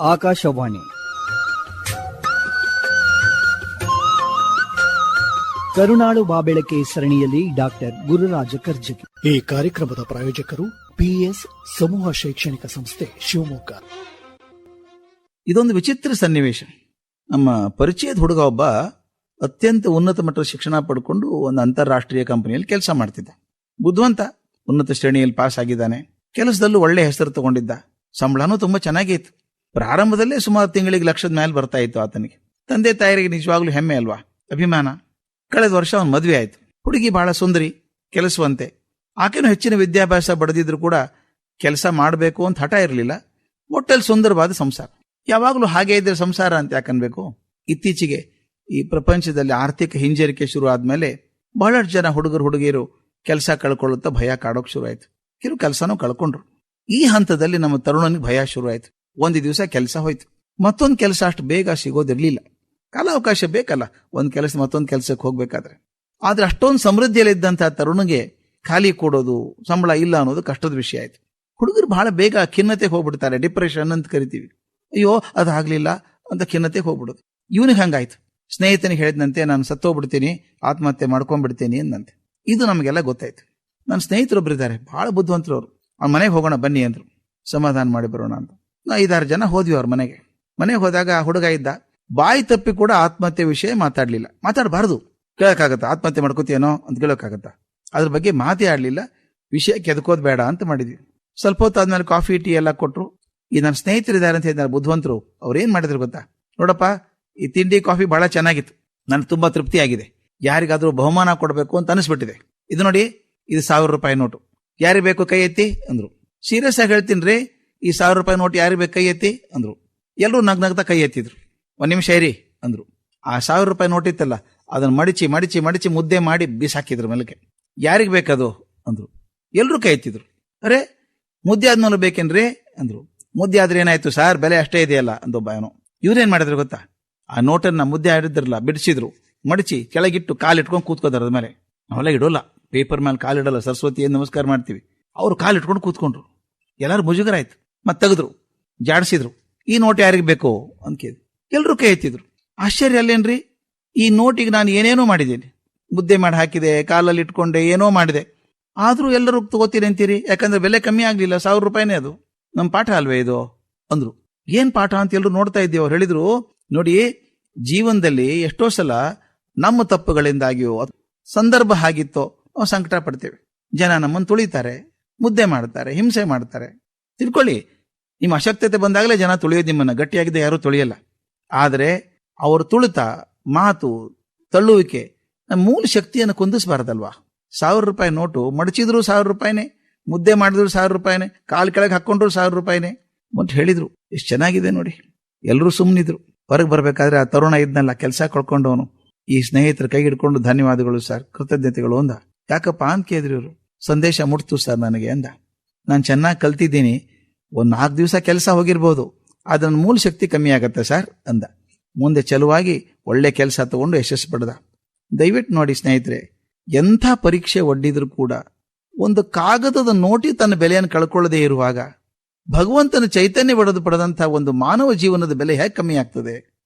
ಆಕಾಶವಾಣಿ. ಕರುಣಾಳು ಬಾಬೆಳಕೆ ಸರಣಿಯಲ್ಲಿ ಡಾಕ್ಟರ್ ಗುರುರಾಜ ಕರ್ಜಗಿ ಈ ಕಾರ್ಯಕ್ರಮದ ಪ್ರಾಯೋಜಕರು ಪಿಎಸ್ ಸಮೂಹ ಶೈಕ್ಷಣಿಕ ಸಂಸ್ಥೆ ಶಿವಮೊಗ್ಗ. ಇದೊಂದು ವಿಚಿತ್ರ ಸನ್ನಿವೇಶ. ನಮ್ಮ ಪರಿಚಯದ ಹುಡುಗ ಒಬ್ಬ ಅತ್ಯಂತ ಉನ್ನತ ಮಟ್ಟದ ಶಿಕ್ಷಣ ಪಡ್ಕೊಂಡು ಒಂದು ಅಂತಾರಾಷ್ಟ್ರೀಯ ಕಂಪನಿಯಲ್ಲಿ ಕೆಲಸ ಮಾಡ್ತಿದ್ದ. ಬುದ್ಧಿವಂತ ಉನ್ನತ ಶ್ರೇಣಿಯಲ್ಲಿ ಪಾಸ್ ಆಗಿದ್ದಾನೆ. ಕೆಲಸದಲ್ಲೂ ಒಳ್ಳೆ ಹೆಸರು ತಗೊಂಡಿದ್ದ. ಸಂಬಳನೂ ತುಂಬಾ ಚೆನ್ನಾಗಿತ್ತು ಪ್ರಾರಂಭದಲ್ಲೇ ಸುಮಾರು ತಿಂಗಳಿಗೆ ಲಕ್ಷದ ಮೇಲೆ ಬರ್ತಾ ಇತ್ತು ಆತನಿಗೆ. ತಂದೆ ತಾಯರಿಗೆ ನಿಜವಾಗ್ಲೂ ಹೆಮ್ಮೆ ಅಲ್ವಾ? ಅಭಿಮಾನ? ಕಳೆದ ವರ್ಷ ಅವನ ಮದುವೆ ಆಯ್ತು. ಹುಡುಗಿ ಬಹಳ ಸುಂದರಿ, ಕೆಲಸವಂತೆ. ಆಕೆನೂ ಹೆಚ್ಚಿನ ವಿದ್ಯಾಭ್ಯಾಸ ಬಡದಿದ್ರು ಕೂಡ ಕೆಲಸ ಮಾಡಬೇಕು ಅಂತ ಹಠ ಇರಲಿಲ್ಲ. ಒಟ್ಟಲ್ಲಿ ಸುಂದರವಾದ ಸಂಸಾರ. ಯಾವಾಗಲೂ ಹಾಗೆ ಇದ್ರೆ ಸಂಸಾರ ಅಂತ ಯಾಕನ್ಬೇಕು ಇತ್ತೀಚೆಗೆ ಈ ಪ್ರಪಂಚದಲ್ಲಿ ಆರ್ಥಿಕ ಹಿಂಜರಿಕೆ ಶುರು ಆದ್ಮೇಲೆ ಬಹಳಷ್ಟು ಜನ ಹುಡುಗರು, ಹುಡುಗಿಯರು ಕೆಲಸ ಕಳ್ಕೊಳ್ಳುತ್ತಾ ಭಯ ಕಾಡೋಕ್ ಶುರು ಆಯ್ತು. ಕೆಲಸನೂ ಕಳ್ಕೊಂಡ್ರು. ಈ ಹಂತದಲ್ಲಿ ನಮ್ಮ ತರುಣನಿಗೆ ಭಯ ಶುರು ಒಂದು ದಿವಸ ಕೆಲಸ ಹೋಯ್ತು. ಮತ್ತೊಂದು ಕೆಲಸ ಅಷ್ಟು ಬೇಗ ಸಿಗೋದಿರ್ಲಿಲ್ಲ. ಕಾಲಾವಕಾಶ ಬೇಕಲ್ಲ. ಒಂದು ಕೆಲಸ, ಮತ್ತೊಂದು ಕೆಲಸಕ್ಕೆ ಹೋಗ್ಬೇಕಾದ್ರೆ. ಆದ್ರೆ ಅಷ್ಟೊಂದು ಸಮೃದ್ಧಿಯಲ್ಲಿದ್ದಂತಹ ತರುಣಿಗೆ ಖಾಲಿ ಕೊಡೋದು, ಸಂಬಳ ಇಲ್ಲ ಅನ್ನೋದು ಕಷ್ಟದ ವಿಷಯ ಆಯ್ತು. ಹುಡುಗರು ಬಹಳ ಬೇಗ ಖಿನ್ನತೆ ಹೋಗ್ಬಿಡ್ತಾರೆ. ಡಿಪ್ರೆಷನ್ ಅಂತ ಕರಿತೀವಿ. ಅಯ್ಯೋ ಅದಾಗ್ಲಿಲ್ಲ ಅಂತ ಖಿನ್ನತೆ ಹೋಗ್ಬಿಡೋದು. ಇವನಿಗೆ ಹಂಗಾಯ್ತು. ಸ್ನೇಹಿತನಿಗೆ ಹೇಳಿದಂತೆ ನಾನು ಸತ್ತೋಗ್ಬಿಡ್ತೀನಿ, ಆತ್ಮಹತ್ಯೆ ಮಾಡ್ಕೊಂಡ್ಬಿಡ್ತೀನಿ ಅಂದಂತೆ ಇದು ನಮಗೆಲ್ಲ ಗೊತ್ತಾಯ್ತು. ನನ್ನ ಸ್ನೇಹಿತರೊಬ್ಬರಿದ್ದಾರೆ ಬಹಳ ಬುದ್ಧಿವಂತರು ಅವರು ಅವ್ನ ಮನೆಗೆ ಹೋಗೋಣ ಬನ್ನಿ ಅಂದ್ರು. ಸಮಾಧಾನ ಮಾಡಿ ಬರೋಣ ಅಂತ. ಐದಾರು ಜನ ಹೋದ್ವಿ ಅವ್ರ ಮನೆಗೆ. ಮನೆಗೆ ಹೋದಾಗ ಹುಡುಗ ಇದ್ದ. ಬಾಯಿ ತಪ್ಪಿ ಕೂಡ ಆತ್ಮಹತ್ಯೆ ವಿಷಯ ಮಾತಾಡಲಿಲ್ಲ. ಮಾತಾಡಬಾರ್ದು. ಕೇಳೋಕ್ಕಾಗತ್ತಾ? ಆತ್ಮಹತ್ಯೆ ಮಾಡ್ಕೋತೀಯನೋ ಅಂತ ಕೇಳೋಕ್ಕಾಗತ್ತಾ? ಅದ್ರ ಬಗ್ಗೆ ಮಾತೇ ಆಡಲಿಲ್ಲ. ವಿಷಯ ಕೆದಕೋದ್ ಬೇಡ ಅಂತ ಮಾಡಿದ್ವಿ. ಸ್ವಲ್ಪ ಹೊತ್ತು ಆದ್ಮೇಲೆ ಕಾಫಿ, ಟೀ ಎಲ್ಲ ಕೊಟ್ರು. ಈ ನನ್ನ ಸ್ನೇಹಿತರಿದ್ದಾರೆ ಅಂತ ಹೇಳಿದ್ದಾರೆ ಬುದ್ಧವಂತರು ಅವ್ರು ಏನ್ ಮಾಡಿದ್ರು ಗೊತ್ತಾ? ನೋಡಪ್ಪ, ಈ ತಿಂಡಿ, ಕಾಫಿ ಬಹಳ ಚೆನ್ನಾಗಿತ್ತು. ನನ್ಗೆ ತುಂಬಾ ತೃಪ್ತಿ ಆಗಿದೆ ಯಾರಿಗಾದ್ರೂ ಬಹುಮಾನ ಕೊಡಬೇಕು ಅಂತ ಅನಿಸ್ಬಿಟ್ಟಿದೆ. ಇದು ನೋಡಿ, ಇದು ಸಾವಿರ ರೂಪಾಯಿ ನೋಟು. ಯಾರಿಗೆ ಬೇಕು ಕೈ ಎತ್ತಿ? ಅಂದ್ರು. ಸೀರಿಯಸ್ ಆಗಿ ಹೇಳ್ತೀನಿ ರೀ ಈ ಸಾವಿರ ರೂಪಾಯಿ ನೋಟ್ ಯಾರಿಗೆ ಬೇಕು? ಕೈ ಎತ್ತಿ? ಅಂದ್ರು. ಎಲ್ಲರೂ ನಗ್ ನಗ್ತಾ ಕೈ ಎತ್ತಿದ್ರು. ಒಂದು ನಿಮಿಷ ಇರಿ, ಅಂದ್ರು. ಆ ಸಾವಿರ ರೂಪಾಯಿ ನೋಟ್ ಇತ್ತಲ್ಲ, ಅದನ್ನ ಮಡಿಚಿ ಮಡಿಚಿ ಮಡಿಚಿ ಮುದ್ದೆ ಮಾಡಿ ಬಿಸಾಕಿದ್ರು ಮೇಲಕ್ಕೆ. ಯಾರಿಗೆ ಬೇಕದು? ಅಂದ್ರು. ಎಲ್ಲರೂ ಕೈ ಎತ್ತಿದ್ರು. ಅರೆ, ಮುದ್ದೆ ಆದ್ಮೇಲೆ ಬೇಕೇನ್ರಿ? ಅಂದ್ರು. ಮುದ್ದೆ ಆದ್ರೆ ಏನಾಯ್ತು ಸರ್? ಬೆಲೆ ಅಷ್ಟೇ ಇದೆಯಲ್ಲ ಅಂದೊಬ್ಬ ಏನೋ ಇವ್ರೇನ್ ಮಾಡಿದ್ರು ಗೊತ್ತಾ? ಆ ನೋಟನ್ನ ಮುದ್ದೆ ಆಡಿದ್ರಲ್ಲ, ಬಿಡಿಸಿದ್ರು. ಮಡಿಚಿ, ಕೆಳಗಿಟ್ಟು ಕಾಲಿಟ್ಕೊಂಡು ಕೂತ್ಕೋದಾರ ಅದ ಮೇಲೆ. ನಾವೆಲ್ಲ ಇಡೋಲ್ಲ. ಪೇಪರ್ ಮೇಲೆ ಕಾಲಿಡಲ್ಲ. ಸರಸ್ವತಿ ನಮಸ್ಕಾರ ಮಾಡ್ತೀವಿ. ಅವ್ರು ಕಾಲಿಟ್ಕೊಂಡು ಕೂತ್ಕೊಂಡ್ರು. ಎಲ್ಲಾರು ಮುಜುಗರ ಆಯ್ತು ಮತ್ತೆ ತೆಗೆದ್ರು, ಜಾಡಿಸಿದ್ರು, ಈ ನೋಟ್ ಯಾರಿಗೆ ಬೇಕು ಅಂತ ಕೇಳಿದ್ರು. ಎಲ್ಲರೂ ಕೈ ಎತ್ತಿದ್ರು ಆಶ್ಚರ್ಯ ಅಲ್ಲೇನ್ರಿ? ಈ ನೋಟಿಗೆ ನಾನು ಏನೇನೋ ಮಾಡಿದ್ದೀನಿ. ಮುದ್ದೆ ಮಾಡಿ ಹಾಕಿದೆ, ಕಾಲಲ್ಲಿ ಇಟ್ಕೊಂಡೆ, ಏನೋ ಮಾಡಿದೆ. ಆದ್ರೂ ಎಲ್ಲರೂ ತಗೋತೀರಿ ಅಂತೀರಿ? ಯಾಕಂದ್ರೆ ಬೆಲೆ ಕಮ್ಮಿ ಆಗಲಿಲ್ಲ, ಸಾವಿರ ರೂಪಾಯಿನೇ ಅದು. ನಮ್ಮ ಪಾಠ ಅಲ್ವೇ ಇದು? ಅಂದ್ರು. ಏನ್ ಪಾಠ ಅಂತ ಎಲ್ಲರೂ ನೋಡ್ತಾ ಇದ್ದೀವಿ, ಅವ್ರು ಹೇಳಿದ್ರು, ನೋಡಿ, ಜೀವನದಲ್ಲಿ ಎಷ್ಟೋ ಸಲ ನಮ್ಮ ತಪ್ಪುಗಳಿಂದಾಗಿಯೋ ಸಂದರ್ಭ ಆಗಿತ್ತೋ, ನಾವು ಸಂಕಟ ಪಡ್ತೇವೆ. ಜನ ನಮ್ಮನ್ನು ತುಳಿತಾರೆ, ಮುದ್ದೆ ಮಾಡ್ತಾರೆ, ಹಿಂಸೆ ಮಾಡ್ತಾರೆ. ತಿಳ್ಕೊಳ್ಳಿ ನಿಮ್ಮ ಅಶಕ್ತತೆ ಬಂದಾಗಲೇ ಜನ ತುಳಿಯೋದು ನಿಮ್ಮನ್ನು. ಗಟ್ಟಿಯಾಗಿದೆ ಯಾರು ತುಳಿಯಲ್ಲ. ಆದರೆ ಅವರು ತುಳಿತ ಮಾತು ತಳ್ಳುವಿಕೆ ನಮ್ಮ ಮೂಲ ಶಕ್ತಿಯನ್ನು ಕುಂದಿಸಬಾರ್ದಲ್ವಾ? ಸಾವಿರ ರೂಪಾಯಿ ನೋಟು, ಮಡಚಿದ್ರು ಸಾವಿರ ರೂಪಾಯಿನೇ, ಮುದ್ದೆ ಮಾಡಿದ್ರು ಸಾವಿರ ರೂಪಾಯಿನೇ, ಕಾಲು ಕೆಳಗೆ ಹಾಕೊಂಡ್ರು ಸಾವಿರ ರೂಪಾಯಿನೇ. ಅಂತ ಹೇಳಿದ್ರು ಎಷ್ಟು ಚೆನ್ನಾಗಿದೆ ನೋಡಿ. ಎಲ್ಲರೂ ಸುಮ್ಮನಿದ್ರು ಹೊರಗೆ ಬರಬೇಕಾದ್ರೆ ಆ ತರುಣ ಇದ್ನಲ್ಲ, ಕೆಲಸ ಕಳ್ಕೊಂಡವನು. ಈ ಸ್ನೇಹಿತರ ಕೈ ಹಿಡ್ಕೊಂಡು ಧನ್ಯವಾದಗಳು ಸರ್, ಕೃತಜ್ಞತೆಗಳು ಅಂದ. ಯಾಕಪ್ಪ ಅಂತ ಕೇಳಿದ್ರು ಇವರು. ಸಂದೇಶ ಮುಟ್ತು ಸರ್ ನನಗೆ ಅಂದ. ನಾನು ಚೆನ್ನಾಗಿ ಕಲ್ತಿದ್ದೀನಿ. ಒಂದ್ ನಾಲ್ಕು ದಿವಸ ಕೆಲಸ ಹೋಗಿರ್ಬೋದು. ಅದನ್ನ ಮೂಲ ಶಕ್ತಿ ಕಮ್ಮಿ ಆಗತ್ತೆ ಸರ್ ಅಂದ. ಮುಂದೆ ಚಲುವಾಗಿ ಒಳ್ಳೆ ಕೆಲಸ ತಗೊಂಡು ಯಶಸ್ಸು ಪಡೆದ. ದಯವಿಟ್ಟು ನೋಡಿ ಸ್ನೇಹಿತರೆ, ಎಂಥ ಪರೀಕ್ಷೆ ಒಡ್ಡಿದ್ರು ಕೂಡ ಒಂದು ಕಾಗದದ ನೋಟಿ ತನ್ನ ಬೆಲೆಯನ್ನು ಕಳ್ಕೊಳ್ಳದೇ ಇರುವಾಗ ಭಗವಂತನ ಚೈತನ್ಯ ಪಡೆದು ಪಡೆದಂತಹ ಒಂದು ಮಾನವ ಜೀವನದ ಬೆಲೆ ಹೇಗೆ ಕಮ್ಮಿ ಆಗ್ತದೆ?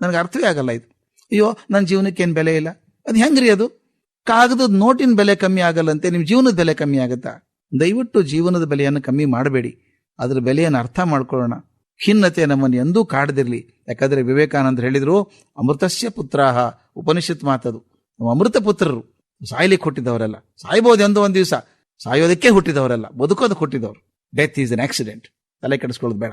ನನಗೆ ಅರ್ಥವೇ ಆಗಲ್ಲ ಇದು. ಅಯ್ಯೋ, ನನ್ನ ಜೀವನಕ್ಕೆ ಏನು ಬೆಲೆ ಇಲ್ಲ? ಅದು ಹೆಂಗ್ರಿ ಅದು? ಕಾಗದದ ನೋಟಿನ ಬೆಲೆ ಕಮ್ಮಿ ಆಗಲ್ಲಂತೆ ನಿಮ್ಮ ಜೀವನದ ಬೆಲೆ ಕಮ್ಮಿ ಆಗುತ್ತಾ? ದಯವಿಟ್ಟು ಜೀವನದ ಬೆಲೆಯನ್ನು ಕಮ್ಮಿ ಮಾಡಬೇಡಿ. ಅದರ ಬೆಲೆಯನ್ನು ಅರ್ಥ ಮಾಡ್ಕೊಳ್ಳೋಣ. ಖಿನ್ನತೆ ನಮ್ಮನ್ನು ಎಂದೂ ಕಾಡದಿರಲಿ. ಯಾಕಂದರೆ ವಿವೇಕಾನಂದ ಹೇಳಿದರು, ಅಮೃತಸ್ಯ ಪುತ್ರಾಹ. ಉಪನಿಷತ್ ಮಾತದು. ನಾವು ಅಮೃತ ಪುತ್ರರು ಸಾಯ್ಲಿಕ್ಕೆ ಹುಟ್ಟಿದವರಲ್ಲ. ಸಾಯ್ಬೋದು ಎಂದು ಒಂದು ದಿವಸ. ಸಾಯೋದಕ್ಕೆ ಹುಟ್ಟಿದವರಲ್ಲ. ಬದುಕೋದಕ್ಕೆ ಹುಟ್ಟಿದವರು. Death is an accident. ತಲೆ ಕೆಡಿಸ್ಕೊಳ್ಳೋದು ಬೇಡ.